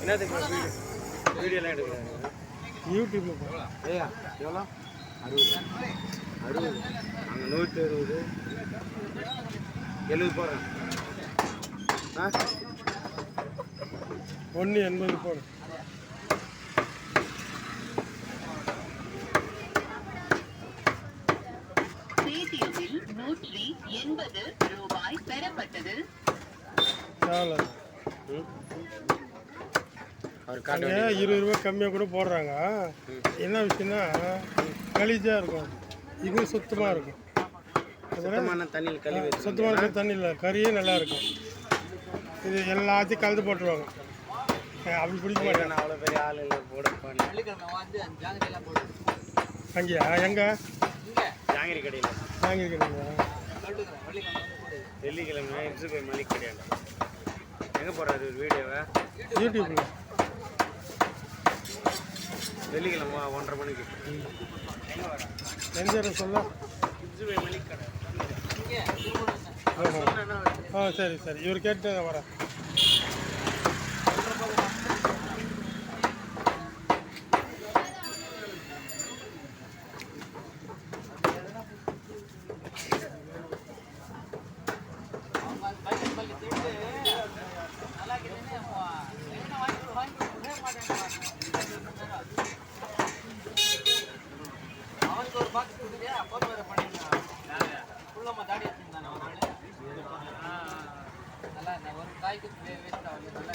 என்னதுக்கு வீடியோ வீடியோலாம் எடுக்கிறாங்க. யூடியூப்ல போகலாம் ஐயா எவ்வளோ? அறுபது. அறுபது. அங்கே நூற்றி அறுபது. எழுபது போடுறேன். ஆ? ஒன்று எண்பது போடு. பேடிஎம்மில் நூற்றி எண்பது ரூபாய் பெறப்பட்டது. அங்கே இருபது ரூபா கம்மியாக கூட போடுறாங்க. என்ன விஷயம்னா கலீஜாக இருக்கும். இது சுத்தமாக இருக்கும். சுத்தமான தண்ணியில் கழுவி வச்சு சுத்தமாக இருக்கிற தண்ணி இல்லை கறியே நல்லா இருக்கும். இது எல்லாத்தையும் கலந்து போட்டுருவாங்க. அப்படி பிடிக்க மாட்டேன் அவ்வளோ பெரிய ஆள் இல்லை போட அங்கேயா? எங்கே? ஜாங்கிரி கடையில். வாங்கியிருக்கிறீங்களா வெள்ளிக்கிழமை இன்சு போய் மளிகை கடையாண்ட. எங்கே போடுறாரு ஒரு வீடியோவை? யூடியூப்பில் வெள்ளிக்கிழமை ஒன்றரை மணிக்கு. எங்கே வர சொல்ல ஆ சரி சரி. இவர் கேட்டு வரேன் நல்லா ஒரு காய்க்கு வேஸ்ட் ஆகுது. நல்லா